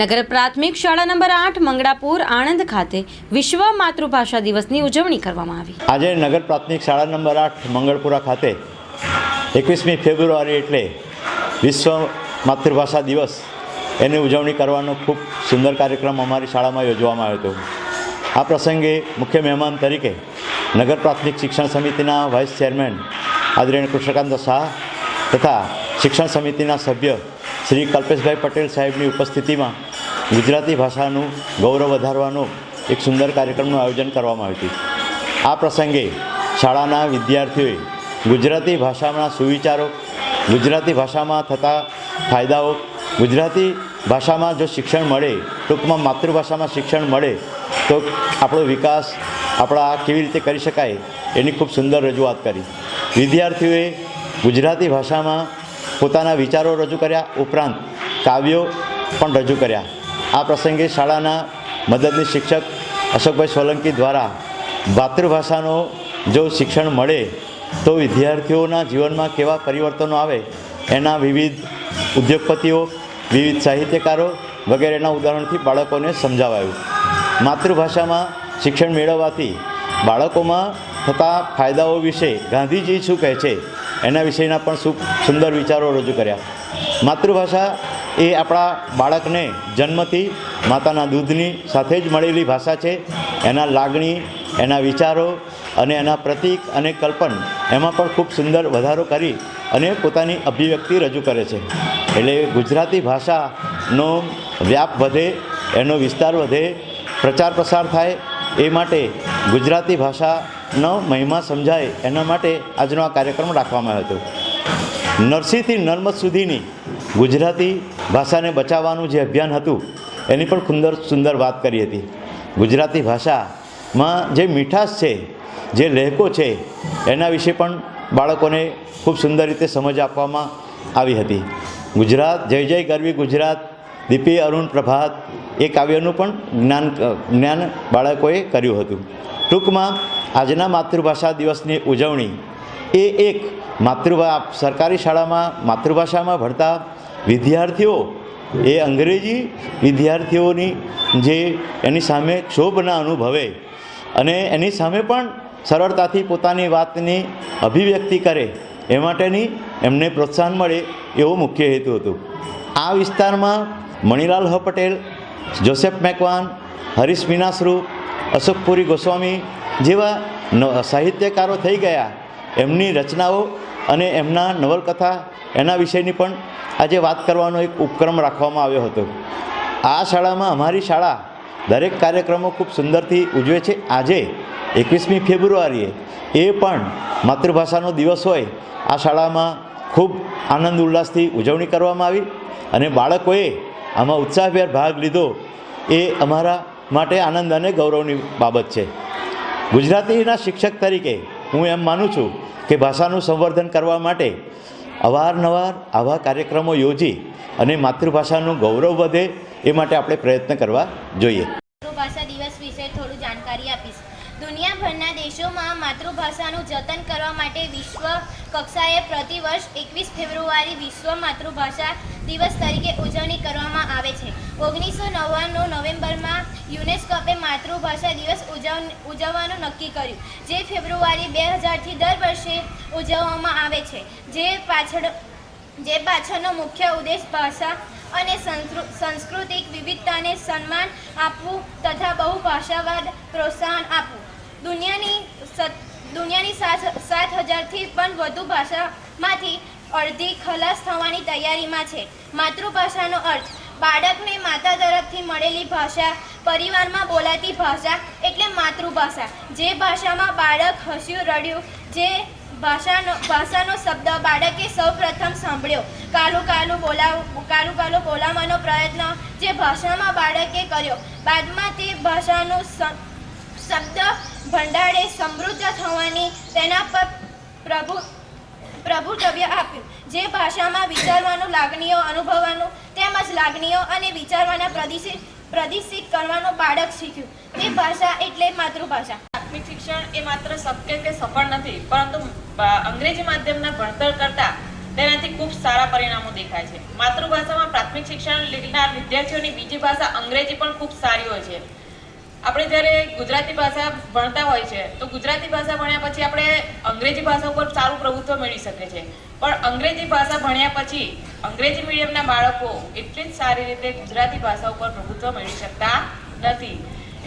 નગર પ્રાથમિક શાળા નંબર આઠ, મંગળાપુર, આણંદ ખાતે વિશ્વ માતૃભાષા દિવસની ઉજવણી કરવામાં આવી. આજે નગર પ્રાથમિક શાળા નંબર આઠ, મંગળપુરા ખાતે એકવીસમી ફેબ્રુઆરી એટલે વિશ્વ માતૃભાષા દિવસ. એની ઉજવણી કરવાનો ખૂબ સુંદર કાર્યક્રમ અમારી શાળામાં યોજવામાં આવ્યો હતો. આ પ્રસંગે મુખ્ય મહેમાન તરીકે નગર પ્રાથમિક શિક્ષણ સમિતિના વાઇસ ચેરમેન આદરણીય કૃષ્ણકાંત શાહ તથા શિક્ષણ સમિતિના સભ્ય શ્રી કલ્પેશભાઈ પટેલ સાહેબની ઉપસ્થિતિમાં ગુજરાતી ભાષાનું ગૌરવ વધારવાનો એક સુંદર કાર્યક્રમનું આયોજન કરવામાં આવ્યું હતું. આ પ્રસંગે શાળાના વિદ્યાર્થીઓએ ગુજરાતી ભાષાના સુવિચારો, ગુજરાતી ભાષામાં થતા ફાયદાઓ, ગુજરાતી ભાષામાં જો શિક્ષણ મળે, ટૂંકમાં માતૃભાષામાં શિક્ષણ મળે, તો આપણો વિકાસ, આપણા કેવી રીતે કરી શકાય એની ખૂબ સુંદર રજૂઆત કરી. વિદ્યાર્થીઓએ ગુજરાતી ભાષામાં પોતાના વિચારો રજૂ કર્યા, ઉપરાંત કાવ્યો પણ રજૂ કર્યા. આ પ્રસંગે શાળાના મદદની શિક્ષક અશોકભાઈ સોલંકી દ્વારા માતૃભાષાનો જો શિક્ષણ મળે, તો વિદ્યાર્થીઓના જીવનમાં કેવા પરિવર્તનો આવે, એના વિવિધ ઉદ્યોગપતિઓ, વિવિધ સાહિત્યકારો વગેરેના ઉદાહરણથી બાળકોને સમજાવાયું. માતૃભાષામાં શિક્ષણ મેળવવાથી બાળકોમાં થતા ફાયદાઓ વિશે ગાંધીજી શું કહે છે? એના વિશેના પણ સુ, સુંદર વિચારો રજૂ કર્યા. માતૃભાષા એ આપણા બાળકને જન્મથી માતાના દૂધની સાથે જ મળેલી ભાષા છે. એના લાગણી, એના વિચારો અને એના પ્રતીક અને કલ્પન એમાં પણ ખૂબ સુંદર વધારો કરી અને પોતાની અભિવ્યક્તિ રજૂ કરે છે. એટલે ગુજરાતી ભાષાનો વ્યાપ વધે, એનો વિસ્તાર વધે પ્રચાર પ્રસાર થાય એ માટે ગુજરાતી ભાષાનો મહિમા સમજાય એના માટે આજનો આ કાર્યક્રમ રાખવામાં આવ્યો હતો. નરસિંહથી નર્મદ સુધીની ગુજરાતી ભાષાને બચાવવાનું જે અભિયાન હતું, એની પણ સુંદર સુંદર વાત કરી હતી. ગુજરાતી ભાષામાં જે મીઠાશ છે, જે લહેકો છે, એના વિશે પણ બાળકોને ખૂબ સુંદર રીતે સમજ આપવામાં આવી હતી. ગુજરાત, જય જય ગરવી ગુજરાત, દીપી અરુણ પ્રભાત, એ કાવ્યનું પણ જ્ઞાન જ્ઞાન બાળકોએ કર્યું હતું. ટૂંકમાં આજના માતૃભાષા દિવસની ઉજવણી એ એક માતૃભા સરકારી શાળામાં માતૃભાષામાં ભણતા વિદ્યાર્થીઓ એ અંગ્રેજી વિદ્યાર્થીઓની જે એની સામે ક્ષોભના અનુભવે અને એની સામે પણ સરળતાથી પોતાની વાતની અભિવ્યક્તિ કરે એ માટેની એમને પ્રોત્સાહન મળે એવો મુખ્ય હેતુ હતો. આ વિસ્તારમાં મણિલાલ હ પટેલ જોસેફ મેકવાન, હરીશ મીનાશ્રુ અશોકપુરી ગોસ્વામી જેવા સાહિત્યકારો થઈ ગયા. એમની રચનાઓ અને એમના નવલકથા એના વિષયની પણ આજે વાત કરવાનો એક ઉપક્રમ રાખવામાં આવ્યો હતો. આ શાળામાં અમારી શાળા દરેક કાર્યક્રમો ખૂબ સુંદરથી ઉજવે છે. આજે એકવીસમી ફેબ્રુઆરીએ એ પણ માતૃભાષાનો દિવસ હોય. આ શાળામાં ખૂબ આનંદ ઉલ્લાસથી ઉજવણી કરવામાં આવી અને બાળકોએ આમાં ઉત્સાહભેર ભાગ લીધો. એ અમારા માટે આનંદ અને ગૌરવની બાબત છે. ગુજરાતીના શિક્ષક તરીકે હું એમ માનું છું કે ભાષાનું સંવર્ધન કરવા માટે અવારનવાર આવા કાર્યક્રમો યોજી અને માતૃભાષાનું ગૌરવ વધે એ માટે આપણે પ્રયત્ન કરવા જોઈએ. માતૃભાષા દિવસ વિશે થોડું જાણકારી આપીશ. દુનિયાભરના દેશોમાં માતૃભાષાનું જતન કરવા માટે વિશ્વ કક્ષાએ પ્રતિવર્ષ એકવીસ ફેબ્રુઆરી વિશ્વ માતૃભાષા દિવસ તરીકે ઉજવણી કરવામાં આવે છે. ઓગણીસો નવ્વાણું નવેમ્બરમાં યુનેસ્કોપે માતૃભાષા દિવસ ઉજવ, ઉજવવાનું નક્કી કર્યું, જે ફેબ્રુઆરી બે હજારથી દર વર્ષે ઉજવવામાં આવે છે. જે પાછળ, જે પાછળનો મુખ્ય ઉદ્દેશ ભાષા અને સંસ્કૃ- સાંસ્કૃતિક વિવિધતાને સન્માન આપવું તથા બહુભાષાવાદ પ્રોત્સાહન આપવું. દુનિયાની દુનિયાની સાત સાત હજારથી પણ વધુ ભાષામાંથી અડધી ખલાસ થવાની તૈયારીમાં છે. માતૃભાષાનો અર્થ, બાળકને માતા તરફથી મળેલી ભાષા, પરિવારમાં બોલાતી ભાષા એટલે માતૃભાષા. જે ભાષામાં બાળક હસ્યું રડ્યું, જે ભાષાનો ભાષાનો શબ્દ બાળકે સૌપ્રથમ સાંભળ્યો. કાલું કાલું બોલાવ, કાલું કાલું બોલાવવાનો પ્રયત્ન જે ભાષામાં બાળકે કર્યો. બાદમાં તે ભાષાનું શબ્દ ભંડારે સમૃદ્ધ થવાની તેના પર પ્રભુ પ્રભુત્વ આપ્યું. જે ભાષામાં વિચારવાનું, લાગણીઓ અનુભવવાનું, તેમજ લાગણીઓ અને વિચારવાના પ્રદિશિત પ્રદિશિત કરવાનું બાળક શીખ્યું. તે ભાષા એટલે માતૃભાષા. પ્રાથમિક શિક્ષણ એ માત્ર શક્ય કે સફળ નથી, પરંતુ અંગ્રેજી માધ્યમના ભણતર કરતાં તેનાથી ખૂબ સારા પરિણામો દેખાય છે. માતૃભાષામાં પ્રાથમિક શિક્ષણ લેનાર વિદ્યાર્થીઓની બીજી ભાષા અંગ્રેજી પણ ખૂબ સારી હોય છે. આપણે જ્યારે ગુજરાતી ભાષા ભણતા હોય છે, તો ગુજરાતી ભાષા ભણ્યા પછી આપણે અંગ્રેજી ભાષા ઉપર સારું પ્રભુત્વ મેળવી શકે છે પણ અંગ્રેજી ભાષા ભણ્યા પછી અંગ્રેજી મીડિયમના બાળકો એટલી જ સારી રીતે ગુજરાતી ભાષા ઉપર પ્રભુત્વ મેળવી શકતા નથી.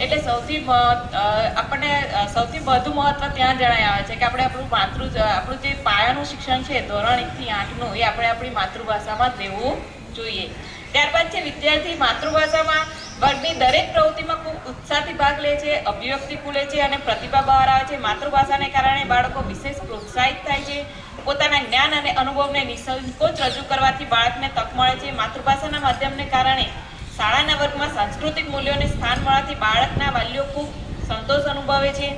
એટલે સૌથી આપણને સૌથી વધુ મહત્વ ત્યાં જણાય આવે છે કે આપણે આપણું માતૃ આપણું જે પાયાનું શિક્ષણ છે, ધોરણ એકથી આઠનું એ આપણે આપણી માતૃભાષામાં લેવું જોઈએ. ત્યારબાદ છે વિદ્યાર્થી માતૃભાષામાં વર્ગની દરેક પ્રવૃત્તિમાં ખૂબ ઉત્સાહથી ભાગ લે છે, અભિવ્યક્તિ ખુલે છે અને પ્રતિભા બહાર આવે છે. માતૃભાષાને કારણે બાળકો વિશેષ પ્રોત્સાહિત થાય છે. પોતાના જ્ઞાન અને અનુભવને નિસંકોચ રજૂ કરવાથી બાળકને તક મળે છે. માતૃભાષાના માધ્યમને કારણે શાળાના વર્ગમાં સાંસ્કૃતિક મૂલ્યોને સ્થાન મળવાથી બાળકના વાલીઓ ખૂબ સંતોષ અનુભવે છે.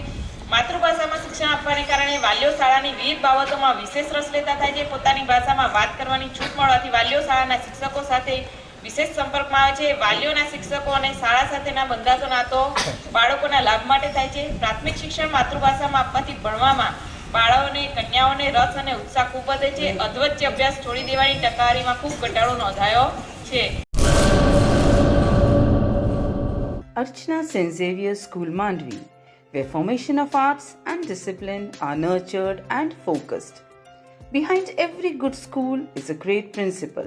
માતૃભાષામાં શિક્ષણ આપવાને કારણે વાલીઓ શાળાની વિવિધ બાબતોમાં વિશેષ રસ લેતા થાય છે. પોતાની ભાષામાં વાત કરવાની છૂટ મળવાથી વાલીઓ શાળાના શિક્ષકો સાથે વિશેષ સંપર્કમાં આવે છે વાલીઓના શિક્ષકો અને શાળા સાથેના બંધાતો નાતો બાળકોના લાભ માટે થાય છે પ્રાથમિક શિક્ષણ માતૃભાષામાં આપવાથી ભણવામાં બાળકોને કન્યાઓને રસ અને ઉત્સાહ ખૂબ વધે છે અધવચ્ચે અભ્યાસ છોડી દેવાની ટકાવારીમાં ખૂબ ઘટાડો નોંધાયો છે Archana St. Xavier's School Mandvi, where formation of arts and discipline are nurtured and focused. Behind every good school is a great principal.